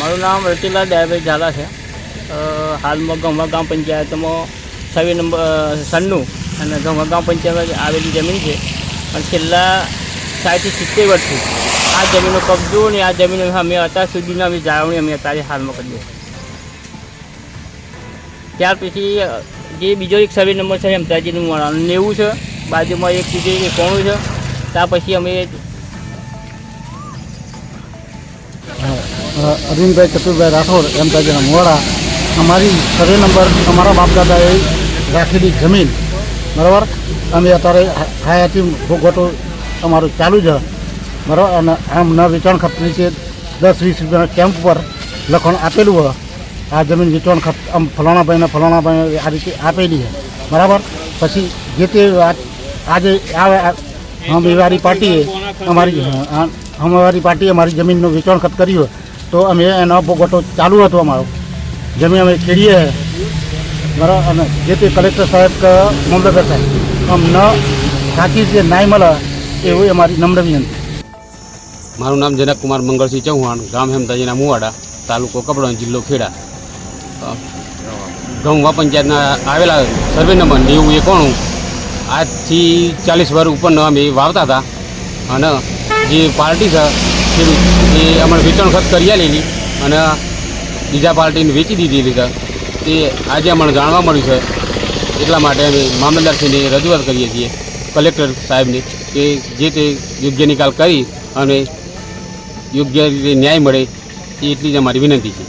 મારું નામ રતિલાલ ડાયાભાઈ ઝાલા છે. હાલમાં ગમવા ગામ પંચાયતમાં સર્વે નંબર સન્નું અને ગમવા ગામ પંચાયતમાં આવેલી જમીન છે. પણ છેલ્લા સાઠથી સિત્તેર વર્ષથી આ જમીનનો કબજો ને આ જમીન અમે અત્યાર સુધીના અમે જાળવણી અમે અત્યારે હાલમાં કરીએ ત્યાર પછી જે બીજો એક સર્વે નંબર છે, હેમતાજીનું નેવું છે, બાજુમાં એક બીજું એક એકોણું છે. ત્યાર પછી અમે અરવિંદભાઈ ચતુરભાઈ રાઠોડ, એમ તાજેના મોડા. અમારી સર્વે નંબર અમારા બાપદાદાએ રાખેલી જમીન, બરાબર? અમે અત્યારે હાયાતી ભોગવટો અમારું ચાલુ છે, બરાબર? અને આમ ન વેચાણ ખર્ચ છે દસ વીસ રૂપિયાના કેમ્પ પર લખણ આપેલું હોય. આ જમીન વેચાણ ખર્ચ આમ ફલાણાભાઈને ફલાણાભાઈ આ રીતે આપેલી છે, બરાબર? પછી જે તે આજે હમવારી પાર્ટીએ અમારી હમવારી પાર્ટીએ અમારી જમીનનું વેચાણ ખત કર્યું. તો અમે એનો ભોગવટો ચાલુ હતો અમારો. જમીન અમે ખેડીએ બરાબર અને જે તે કલેક્ટર સાહેબ કે મામલતદાર સાહેબ અમને સાચી જે ન્યાય મળે એવું અમારી નમ્ર વિનંતી મારું નામ જનક કુમાર મંગળસિંહ ચૌહાણ, ગામ હેમતાજીના મુવાડા, તાલુકો કપડો જિલ્લો ખેડા. ગૌવા પંચાયતના આવેલા સર્વે નંબર નેવું એકોણું. આજથી ચાલીસ વર્ષ ઉપરનો અમે વાવતા હતા. અને જે પાર્ટી છે ખેડૂત. એ અમારે વેચાણ ખર્ચ કરી આલેલી અને બીજા પાર્ટીને વેચી દીધેલી છે તે આજે અમને જાણવા મળ્યું છે. એટલા માટે અમે મામલતદારશ્રીને રજૂઆત કરીએ છીએ. કલેક્ટર સાહેબને કે જે તે યોગ્ય નિકાલ કરી અને યોગ્ય રીતે ન્યાય મળે એટલી જ અમારી વિનંતી છે.